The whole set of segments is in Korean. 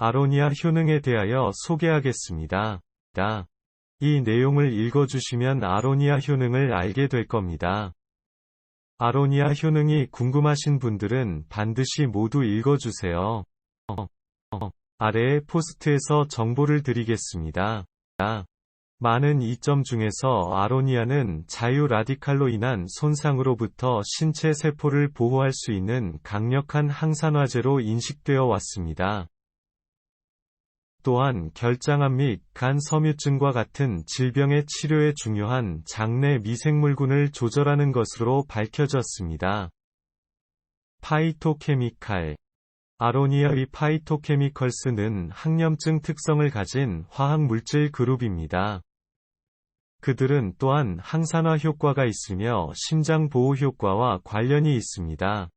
아로니아 효능에 대하여 소개하겠습니다. 이 내용을 읽어주시면 아로니아 효능을 알게 될 겁니다. 아로니아 효능이 궁금하신 분들은 반드시 모두 읽어주세요. 아래의 포스트에서 정보를 드리겠습니다. 많은 이점 중에서 아로니아는 자유 라디칼로 인한 손상으로부터 신체 세포를 보호할 수 있는 강력한 항산화제로 인식되어 왔습니다. 또한 결장암 및 간 섬유증과 같은 질병의 치료에 중요한 장내 미생물군을 조절하는 것으로 밝혀졌습니다. 파이토케미칼 아로니아의 파이토케미컬스는 항염증 특성을 가진 화학 물질 그룹입니다. 그들은 또한 항산화 효과가 있으며 심장 보호 효과와 관련이 있습니다.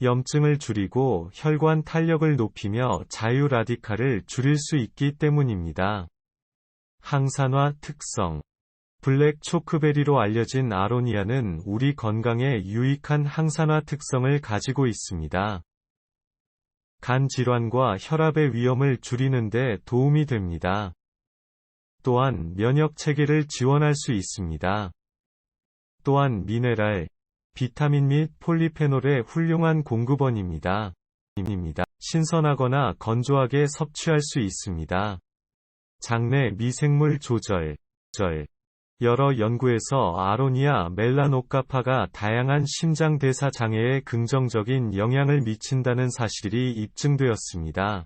염증을 줄이고 혈관 탄력을 높이며 자유 라디칼을 줄일 수 있기 때문입니다. 항산화 특성 블랙 초크베리로 알려진 아로니아는 우리 건강에 유익한 항산화 특성을 가지고 있습니다. 간 질환과 혈압의 위험을 줄이는 데 도움이 됩니다. 또한 면역 체계를 지원할 수 있습니다. 또한 미네랄, 비타민 및 폴리페놀의 훌륭한 공급원입니다. 입니다. 신선하거나 건조하게 섭취할 수 있습니다. 장내 미생물 조절, 절. 여러 연구에서 아로니아 멜라노카파가 다양한 심장 대사 장애에 긍정적인 영향을 미친다는 사실이 입증되었습니다.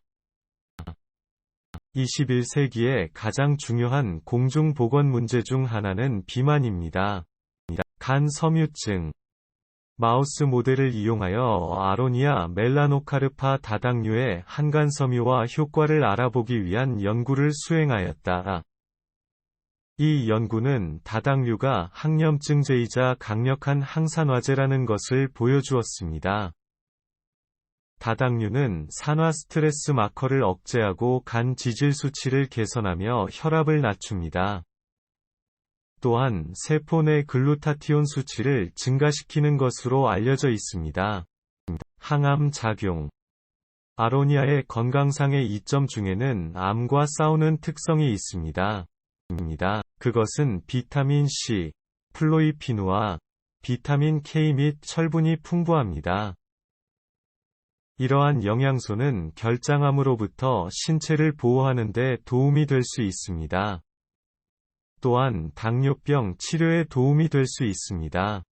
21세기의 가장 중요한 공중보건 문제 중 하나는 비만입니다. 간 섬유증, 마우스 모델을 이용하여 아로니아 멜라노카르파 다당류의 한간 섬유와 효과를 알아보기 위한 연구를 수행하였다. 이 연구는 다당류가 항염증제이자 강력한 항산화제라는 것을 보여주었습니다. 다당류는 산화 스트레스 마커를 억제하고 간 지질 수치를 개선하며 혈압을 낮춥니다. 또한 세포 내 글루타티온 수치를 증가시키는 것으로 알려져 있습니다. 항암 작용 아로니아의 건강상의 이점 중에는 암과 싸우는 특성이 있습니다. 그것은 비타민 C, 플로이피누와 비타민 K 및 철분이 풍부합니다. 이러한 영양소는 결장암으로부터 신체를 보호하는 데 도움이 될 수 있습니다. 또한 당뇨병 치료에 도움이 될 수 있습니다.